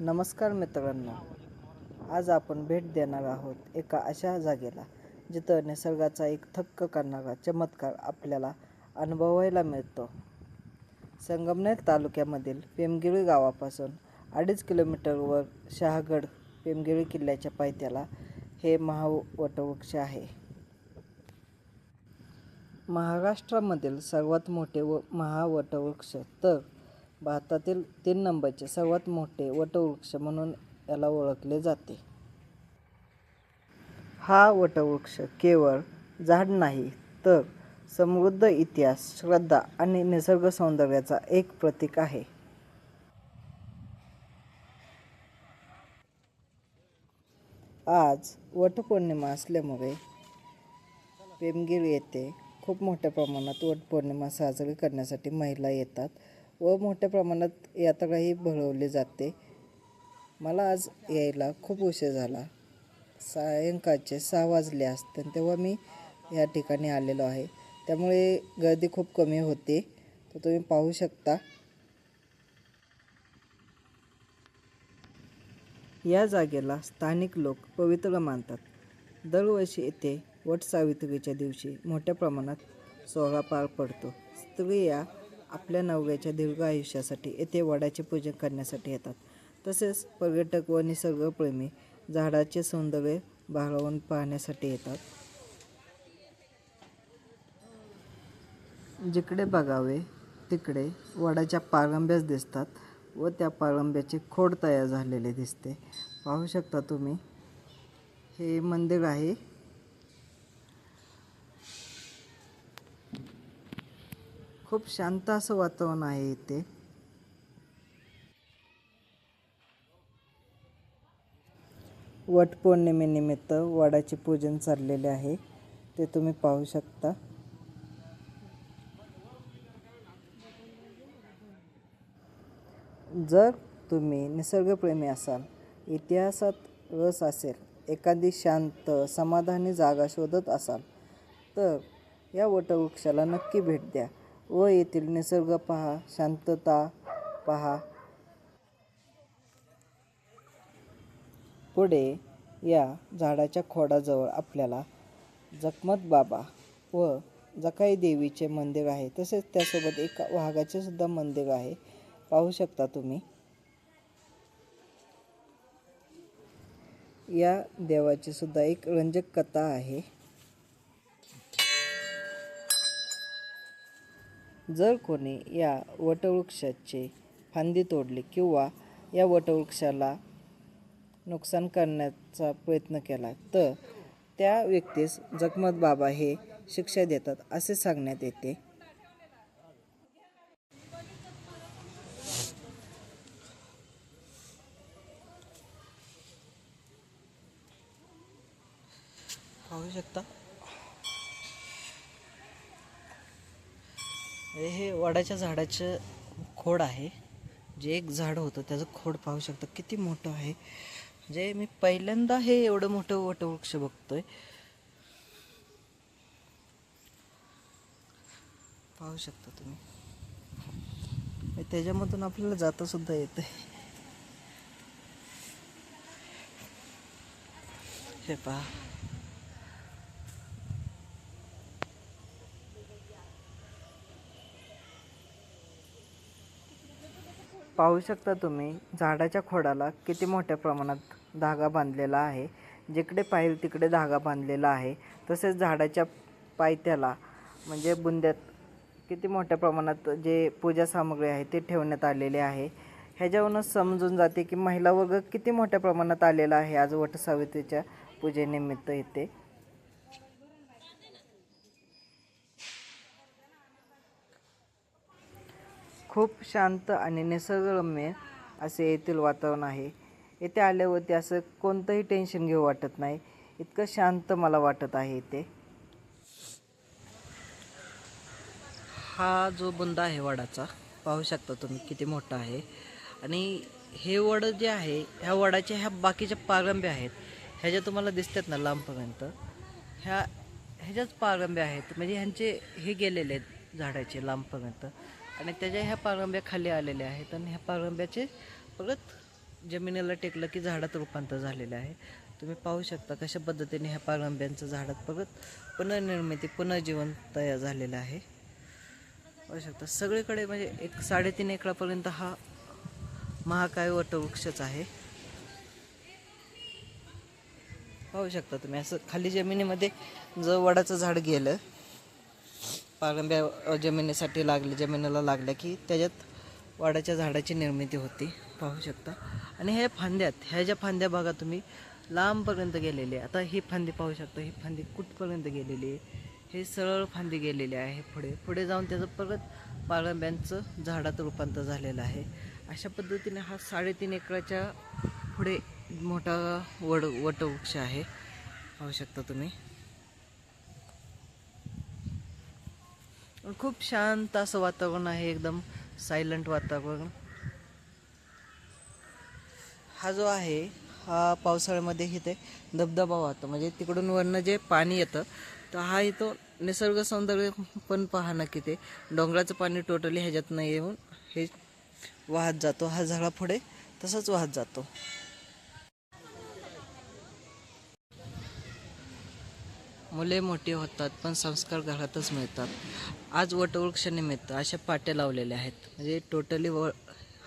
नमस्कार मित्रांनो आज आपण भेट देणार आहोत एका अशा जागेला जिथं निसर्गाचा एक थक्क करणारा चमत्कार आपल्याला अनुभवायला मिळतो. संगमनेर तालुक्यामधील पेमगिरी गावापासून अडीच किलोमीटरवर शहागड पेमगिरी किल्ल्याच्या पायथ्याला हे महावटवृक्ष आहे. महाराष्ट्रामधील सर्वात मोठे व महावटवृक्ष तर भारतातील तीन नंबरचे सर्वात मोठे वटवृक्ष म्हणून याला ओळखले जाते. हा वटवृक्ष केवळ झाड नाही तर समृद्ध इतिहास श्रद्धा आणि निसर्ग सौंदर्याचा एक प्रतीक आहे. आज वटपौर्णिमा असल्यामुळे पेमगिरी येथे खूप मोठ्या प्रमाणात वटपौर्णिमा साजरी करण्यासाठी महिला येतात. व मोठ्या प्रमाणात यात्राही भरवली जाते. मला आज यायला खूप उशीर झाला. सायंकाळचे सहा वाजले असते तेव्हा मी या ठिकाणी आलेलो आहे. त्यामुळे गर्दी खूप कमी होते. तर तुम्ही पाहू शकता. या जागेला स्थानिक लोक पवित्र मानतात. दरवर्षी येथे वट सावित्रीच्या दिवशी मोठ्या प्रमाणात सोहळा पार पडतो. स्त्रिया आपल्या नवऱ्याच्या दीर्घ आयुष्यासाठी येथे वडाचे पूजन करण्यासाठी येतात. तसेच पर्यटक व निसर्गप्रेमी झाडाचे सौंदर्य भारावून पाहण्यासाठी येतात. जिकडे बघावे तिकडे वडाच्या पारंब्याच दिसतात व त्या पारंब्याचे खोड तयार झालेले दिसते. पाहू शकता तुम्ही हे मंदिर आहे खूप शांत असं वातावरण आहे इथे. वटपौर्णिमेनिमित्त वडाचे पूजन चाललेले आहे. ते तुम्ही पाहू शकता. जर तुम्ही निसर्गप्रेमी असाल इतिहासात रस असेल एखादी शांत समाधानी जागा शोधत असाल तर या वटवृक्षाला नक्की भेट द्या. व येथील निसर्ग पहा शांतता पहा. पुढे या झाडाच्या खोडाजवळ आपल्याला जखमत बाबा व जकाई देवीचे मंदिर आहे. तसेच त्यासोबत एक वाघाचे सुद्धा मंदिर आहे. पाहू शकता तुम्ही. या देवाची सुद्धा एक रंजक कथा आहे. जर कोणी या वटवृक्षाचे फांदी तोडली किंवा या वटवृक्षाला नुकसान करण्याचा प्रयत्न केला तर त्या व्यक्तीस जखमत बाबा हे शिक्षा देतात असे सांगण्यात येते. शकता? म्हणजे हे वडाच्या झाडाचं खोड आहे. जे एक झाड होतं त्याचं खोड पाहू शकता किती मोठं आहे. म्हणजे मी पहिल्यांदा हे एवढं मोठं वटवृक्ष बघतोय. पाहू शकता तुम्ही. त्याच्यामधून आपल्याला जाता सुद्धा येते हे पहा. पाहू शकता तुम्ही झाडाच्या खोडाला किती मोठ्या प्रमाणात धागा बांधलेला आहे. जिकडे पाहिजे तिकडे धागा बांधलेला आहे. तसेच झाडाच्या पायथ्याला म्हणजे बुंद्यात किती मोठ्या प्रमाणात जे पूजा सामग्री आहे ते ठेवण्यात आलेले आहे. ह्याच्यावरूनच समजून जाते की महिला वर्ग किती मोठ्या प्रमाणात आलेला आहे आज वटसावित्रीच्या पूजेनिमित्त इथे. खूप शांत आणि निसर्गरम्य असे येथील वातावरण आहे. येथे आल्यावरती असं कोणतंही टेन्शन घेऊ वाटत नाही. इतकं शांत मला वाटत आहे इथे. हा जो बुंद आहे वडाचा पाहू शकता तुम्ही किती मोठा आहे. आणि हे वड जे आहे ह्या वडाच्या ह्या बाकीच्या पारंब्या आहेत ह्या ज्या तुम्हाला दिसतात ना लांबपर्यंत. ह्या ह्याच्याच पारंब्या आहेत. म्हणजे ह्यांचे हे गेलेले आहेत झाडाचे लांबपर्यंत. आणि त्याच्या ह्या पारंब्या खाली आलेल्या आहेत आणि ह्या पारंब्याचे परत जमिनीला टेकलं की झाडात रूपांतर झालेलं आहे. तुम्ही पाहू शकता कशा पद्धतीने ह्या पारंब्यांचं झाडात परत पुनर्निर्मिती पुनर्जीवन तयार झालेलं आहे. पाहू शकता सगळीकडे म्हणजे एक साडेतीन एकरापर्यंत हा महाकाय वटवृक्षच आहे. पाहू शकता तुम्ही असं खाली जमिनीमध्ये जर वडाचं झाड गेलं. पारंब्या जमिनीसाठी लागले जमिनीला लागल्या की त्याच्यात वाडाच्या झाडाची निर्मिती होती पाहू शकता. आणि ह्या फांद्यात ह्या ज्या फांद्या बघा तुम्ही लांबपर्यंत गेलेली आहे आता ही फांदी पाहू शकता ही फांदी कुठपर्यंत गेलेली आहे? हे सरळ फांदी गेलेली आहे पुढे. पुढे जाऊन त्याचं परत पारंब्यांचं झाडात रूपांतर झालेलं आहे. अशा पद्धतीने हा साडेतीन एकराच्या पुढे मोठा वड वटवृक्ष आहे. पाहू शकता तुम्ही. खूप शांत असं वातावरण आहे एकदम सायलंट वातावरण. हा जो आहे हा पावसाळ्यामध्ये इथे धबधबा वाहतो. म्हणजे तिकडून वरनं जे पाणी येतं तर हा इथं निसर्ग सौंदर्य पण पहा ना की ते डोंगराचं पाणी टोटली ह्याच्यातनं येऊन हे वाहत जातो. हा झाडा पुढे तसंच वाहत जातो. मुले मोठी होतात पण संस्कार घरातच मिळतात. आज वटवृक्षनिमित्त अशा पाट्या लावलेल्या आहेत. म्हणजे टोटली व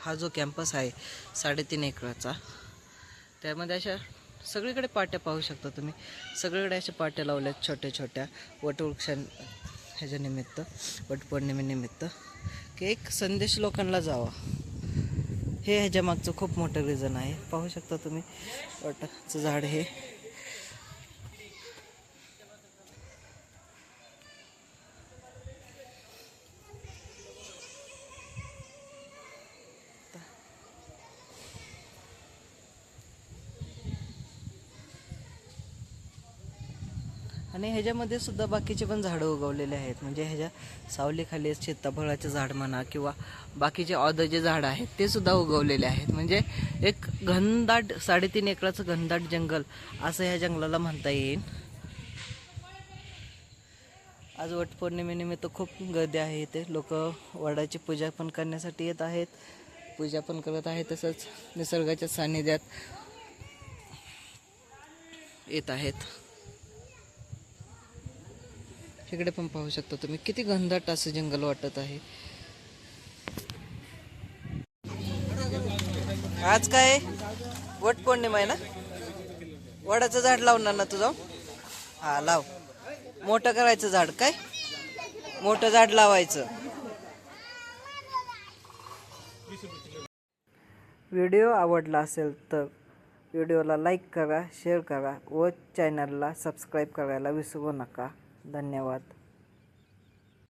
हा जो कॅम्पस आहे साडेतीन एकराचा त्यामध्ये अशा सगळीकडे पाट्या पाहू शकता तुम्ही. सगळीकडे अशा पाट्या लावल्या आहेत छोट्या छोट्या वटवृक्षां ह्याच्या निमित्त वटपौर्णिमेनिमित्त. की एक संदेश लोकांना जावा. हे ह्याच्या मागचं खूप मोठं रिझन आहे. पाहू शकता तुम्ही. वटाचं झाड हे. आणि ह्याच्यामध्ये सुद्धा बाकीचे पण झाडं उगवलेले आहेत. म्हणजे ह्याच्या सावलीखाली सीताफळाचे झाड म्हणा किंवा बाकीचे ऑदर झाडं आहेत ते सुद्धा उगवलेले आहेत. म्हणजे एक घनदाट साडेतीन एकराचं घनदाट जंगल असं ह्या जंगलाला म्हणता येईल. आज वटपौर्णिमेनिमित्त खूप गर्दी आहे इथे. लोक वडाची पूजा पण करण्यासाठी येत आहेत. पूजा पण करत आहेत. तसंच निसर्गाच्या सान्निध्यात येत आहेत. इकडे पण पाहू शकता तुम्ही. किती घनदाट असं जंगल वाटत आहे. आज काय? वट पौर्णिमा आहे ना? वडाचं झाड लावणार ना तुझं. हा लाव. मोठं करायचं झाड काय? मोठं झाड लावायचं. व्हिडिओ आवडला असेल तर व्हिडिओला लाईक करा शेअर करा व चॅनलला सबस्क्राईब करायला विसरू नका. धन्यवाद.